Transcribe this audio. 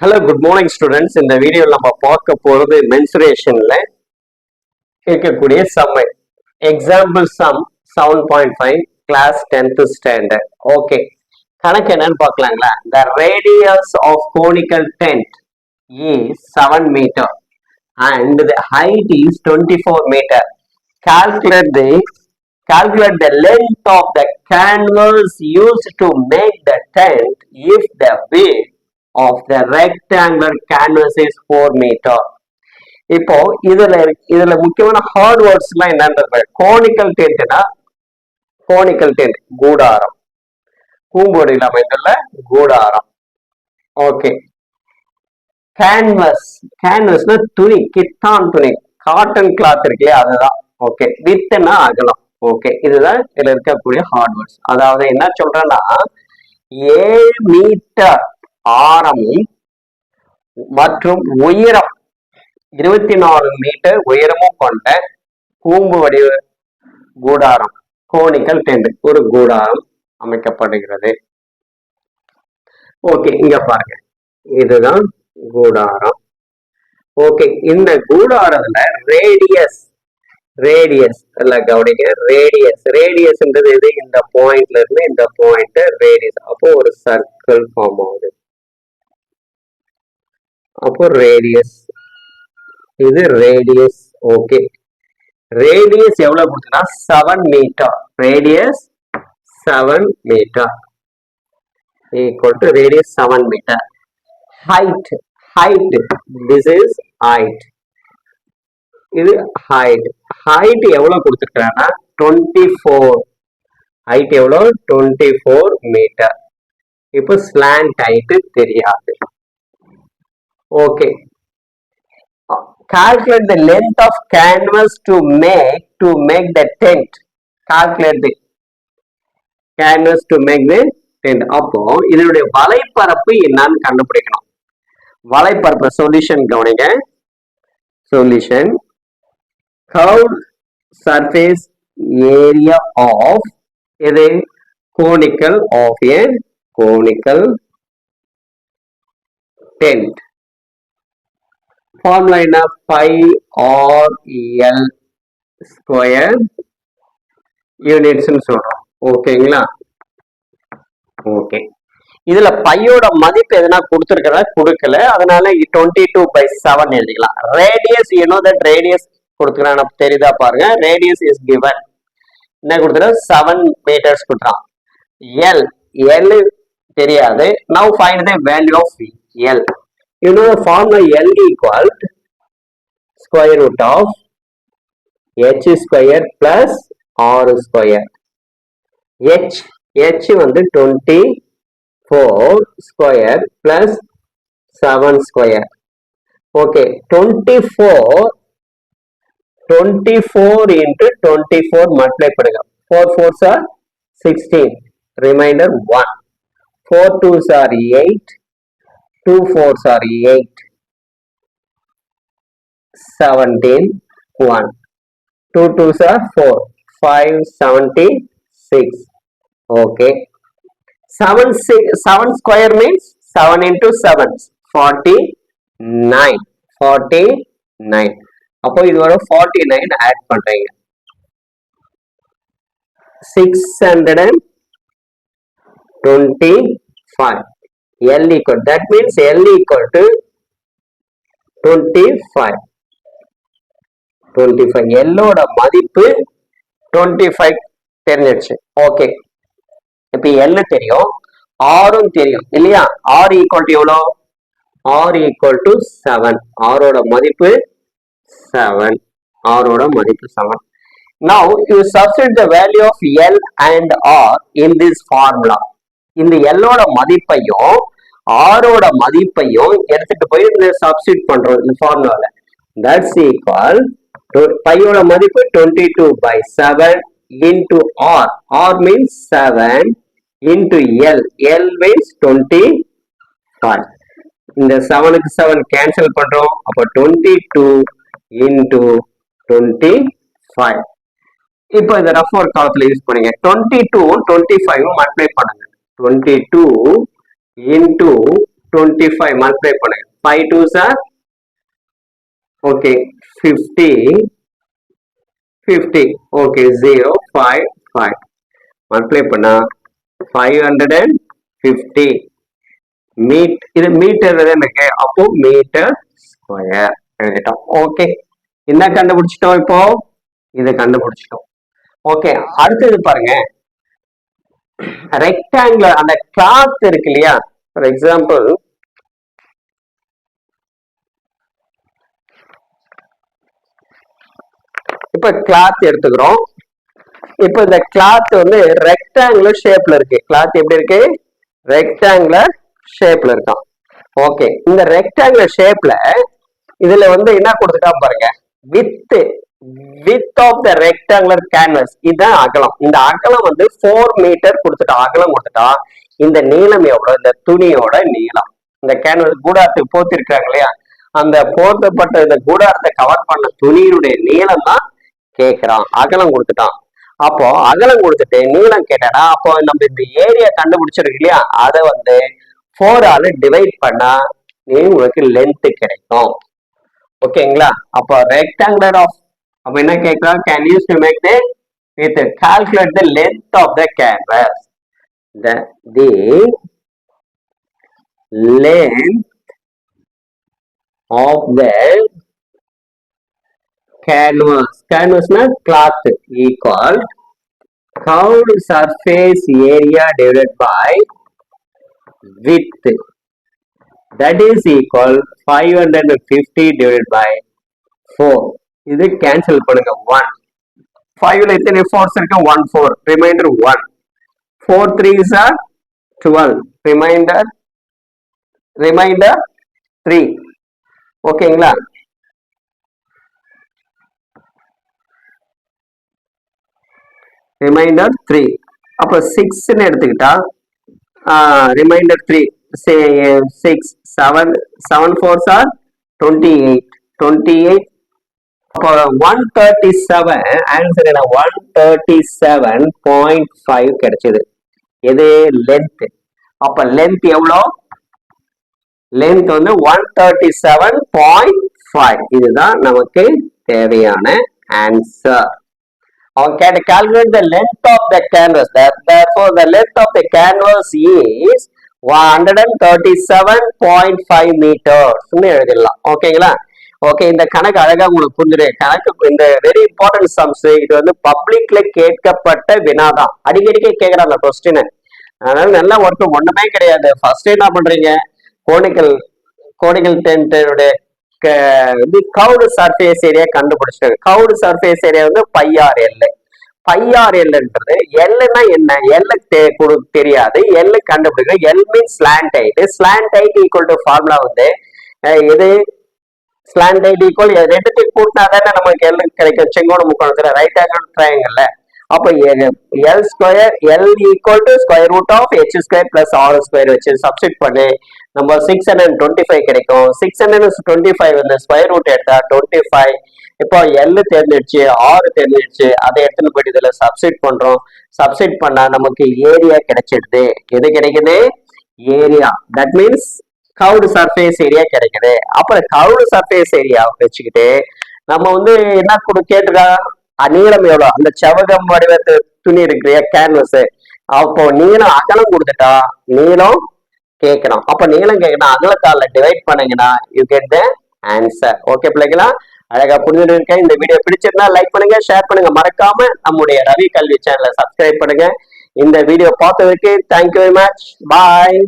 Hello good morning students இந்த வீடியோவில் நம்ம பார்க்க போகிறது மென்சுரேஷனில் இருக்கக்கூடிய சம்மை example sum seven point five class tenth standard okay கணக்கு என்னன்னு பார்க்கலாங்களா? The radius of conical tent is seven metre and the height is twenty four metre calculate the calculate the length of the canvas used to make the tent if the width of the rectangular canvas is 4 meter. இப்போ இதுல இதுல முக்கியமான heart words எல்லாம் என்னன்றது conical டென்ட்னா conical tent கூடாரம். பூம்பொடியில் அமைந்துள்ள கூடாரம். Okay canvas கேன்வஸ்னா துணி கிட்டான் துணி. காட்டன் கிளாத் இருக்கு இல்லையா அதுதான் ஓகே வித்துனா அகலம். ஓகே இதுதான் இதுல இருக்கக்கூடிய ஹார்ட்வேர்ட்ஸ் அதாவது என்ன சொல்றேன்னா ஏழு மீட்டர் ஆரமும் மற்றும் உயரம் இருபத்தி நாலு மீட்டர் உயரமும் கொண்ட கூம்பு வடிவ கூடாரம் கோனிக்கல் டென்ட் ஒரு கூடாரம் அமைக்கப்படுகிறது. ஓகே இங்க பாருங்க. இதுதான் கூடாரம். ஓகே இந்த கூடாரத்துல ரேடியஸ் ரேடியஸ் இல்ல கவனிங்க. ரேடியஸ் ரேடியஸ்ன்றது எது? இந்த பாயிண்ட்ல இருந்து இந்த பாயிண்ட் ரேடியஸ் அப்போ ஒரு சர்க்கிள் ஃபார்ம் ஆகுது. அப்போ ரேடியஸ் இது ரேடியஸ் ஓகே ரேடியஸ் எவ்வளவு கொடுத்துன்னா seven metre radius seven metre equal to radius seven metre height height this is height இது ஹைட் ஹைட் எவ்வளவு கொடுத்துருக்காங்கன்னா டுவெண்ட்டி ஃபோர் ஹைட் எவ்வளோ டுவெண்ட்டி ஃபோர் மீட்டர் இப்போ ஸ்லாண்ட் ஹைட்டு தெரியாது. okay calculate the length of canvas to make to make the tent calculate the canvas to make the tent அப்போ இதனுடைய வலைப்பரப்பு என்னன்னு கண்டுபிடிக்கணும் வலைப்பரப்பு சொல்யூஷன் கவனிங்க solution curved surface area of இது conical of a conical tent formula என்ன pi r l square units ஓகேங்களா ஓகே இதுல பையோட மதிப்பு எதனா கொடுத்துருக்கிறதா? கொடுக்கல. அதனால டுவெண்ட்டி டூ பை செவன் எழுதிக்கலாம். Radius you know that radius கொடுத்துக்கிறான் தெரியுதா பாருங்க. ரேடியஸ் இஸ் கிவன் என்ன கொடுத்துரு செவன் மீட்டர்ஸ் கொடுத்துறான் எல் எல் தெரியாது. Now find the value of L you know the formula L equal square root of h square plus r square. h h வந்து 24 square plus 7 square. Okay, 24 24 into 24 multiply பண்ணுங்க 4 4s are 16 remainder 1 4 2s are 8 two fours are eight, seventeen, one. Two twos are four, five seventy six. Okay. Seven six seven square means seven into seven forty nine. Forty nine. அப்போ இது வரும் forty nine add பண்றீங்க six hundred and twenty five L equal that means L equal to twenty five twenty five மதிப்பு twenty five தெரிஞ்சிடுச்சு okay இப்போ L தெரியும் ஆரும் தெரியும் இல்லையா? ஆர் ஈக்குவல் டு எவ்வளோ? ஆர் ஈக்குவல் டு செவன் ஆரோட மதிப்பு செவன் ஆரோட மதிப்பு seven Now you substitute the value of L and R in this formula இந்த எல்லோட மதிப்பையும் ஆரோட மதிப்பையும் எடுத்துட்டு போய் இந்த சப்ஸ்டிட் பண்றோம் இந்த ஃபார்முலால தட்ஸ் ஈக்குவல் பையோட மதிப்பு twenty two by seven into R R means seven into L L means twenty five இந்த செவனுக்கு செவன் கேன்சல் பண்றோம். அப்போ twenty two into twenty five இப்போ இந்த ரஃப் ஒர்க் காலத்தில் யூஸ் பண்ணுங்க. Twenty two twenty five multiply பண்ணுங்க. Twenty two into twenty five multiply பண்ணுங்க five two sir okay fifty fifty okay zero five five multiply பண்ணா five hundred and fifty metre இது metre எனக்கு. அப்போ metre square எழுதிட்டோம் okay என்ன கண்டுபிடிச்சிட்டோம் இப்போ? இதை கண்டுபிடிச்சிட்டோம். ஓகே அடுத்தது பாருங்க. ரெக்டாங்குலர் அந்த கிளாத் இருக்கு இல்லையா? ஃபார் எக்ஸாம்பிள் இப்ப கிளாத் எடுத்துக்கிறோம். இப்ப இந்த கிளாத் வந்து ரெக்டாங்குலர் ஷேப்ல இருக்கு. கிளாத் எப்படி இருக்கு? ரெக்டாங்குலர் ஷேப்ல இருக்கான் ஓகே இந்த ரெக்டாங்குலர் ஷேப்ல இதுல வந்து என்ன கொடுத்துட்டா பாருங்க. Width width of the rectangular canvas இதுதான் அகலம். இந்த அகலம் வந்து ஃபோர் மீட்டர் கொடுத்துட்டா அகலம் கொடுத்துட்டா இந்த நீளம் எவ்வளவு இந்த துணியோட நீளம். இந்த கேன்வஸ் கூடாரத்துக்கு போத்திருக்காங்க இல்லையா? அந்த போர்த்தப்பட்ட இந்த கூடாரத்தை கவர் பண்ண துணியினுடைய நீளம் தான் கேட்கிறான் அகலம் கொடுத்துட்டான். அப்போ அகலம் கொடுத்துட்டு நீளம் கேட்டானா அப்போ நம்ம இந்த ஏரியா கண்டுபிடிச்சிருக்கு இல்லையா? அதை வந்து ஃபோரால டிவைட் பண்ணா நீ உங்களுக்கு லென்த்து கிடைக்கும். ஓகேங்களா அப்போ ரெக்டாங்குலர் ஆஃப் அப்ப என்ன கேட்கலாம் can use to make the width calculate the length of the canvas the the length of the canvas canvas na cloth equal curved surface area divided by width that is equal 550 divided by 4 இது cancel பண்ணுங்க 1 5ல எத்தனை force இருக்கு 1 4 reminder 1 4 3s are 12 remainder remainder three ஓகேங்களா remainder three அப்போ சிக்ஸ்ன்னு எடுத்துக்கிட்டா remainder three six seven seven fours are twenty eight twenty eight அப்போ one thirty seven answer என்ன? One thirty seven point five கிடைச்சது. எது? லென்த் அப்போ லென்த் எவ்வளோ? லென்த் வந்து one thirty seven point five இதுதான் நமக்கு தேவையான ஆன்சர் அவன் கேட்ட of the canvas the length of the canvas is length of the canvas is 137.5 meters. னு எழுதிடலாம். ஓகேங்களா ஓகே இந்த கணக்கு அழகா உங்களுக்கு புரிஞ்சுது. கணக்கு இந்த வெரி இம்பார்ட்டன்ட் சம்ஸ் இது வந்து பப்ளிக்ல கேட்கப்பட்ட வினாதான். அடிக்கடிக்க கேட்கறாங்க கொஸ்டின் அதனால நல்லா ஒர்க் ஒண்ணுமே கிடையாது. ஃபர்ஸ்ட் என்ன பண்றீங்க? கோணிக்கல் கோணிக்கல் டென்டனுடைய இது கவுடு சர்ஃபேஸ் ஏரியா கண்டுபிடிச்சிட்டாங்க. கவுடு சர்ஃபேஸ் ஏரியா வந்து pi R L pi R எல்லுன்றது எல்னா என்ன? எல்லு தெரியாது. எல்லு கண்டுபிடிக்கணும். L means slant height slant height equal to formula வந்து இது ஸ்லாண்ட் ஈக்குவல் ரெண்டுத்தையும் கூட்டினா தானே நமக்கு எல் கிடைக்கும். செங்கோண முக்கோணத்துல ரைட் ஆங்கிள் ட்ரையாங்கல்ல அப்போ L square L equal to square root of H square plus R square வச்சு சப்ஸ்டிட் பண்ணி. நம்ம சிக்ஸ் ஹண்ட்ரட் டுவெண்ட்டி ஃபைவ் கிடைக்கும். சிக்ஸ் ஹண்ட்ரட் டுவெண்ட்டி ஃபைவ் வந்து ஸ்கொயர் ரூட் எடுத்தா டுவெண்ட்டி ஃபைவ் இப்போ எல் தெரிஞ்சிடுச்சு ஆறு தெரிஞ்சிடுச்சு அதை எடுத்துன்னு போயிட்டு இதில் சப்ஸ்டிட் பண்றோம். சப்ஸ்டிட் பண்ணா நமக்கு ஏரியா கிடைச்சிடுது. எது கிடைக்குது? Area that means curved surface area கிடைக்குது. அப்புறம் கவுடு சர்ஃபேஸ் ஏரியா வச்சுக்கிட்டு நம்ம வந்து என்ன கொடு கேட்டிருக்கா? நீளம் எவ்வளவு அந்த செவகம் வடிவத்து துணி இருக்கிற கேன்வஸ் அப்போ நீளம் அகலம் கொடுத்துட்டா நீளம் கேட்கணும். அப்ப நீளம் கேட்கணும். அகலத்தால டிவைட் பண்ணுங்கன்னா you get the answer okay பிள்ளைங்களா அழகா புரிஞ்சுட்டு இருக்கேன். இந்த வீடியோ பிடிச்சிருந்தா லைக் பண்ணுங்க ஷேர் பண்ணுங்க. மறக்காம நம்முடைய ரவி கல்வி சேனலை சப்ஸ்கிரைப் பண்ணுங்க. இந்த வீடியோ பார்த்ததுக்கு தேங்க்யூ வெரி மச் பாய்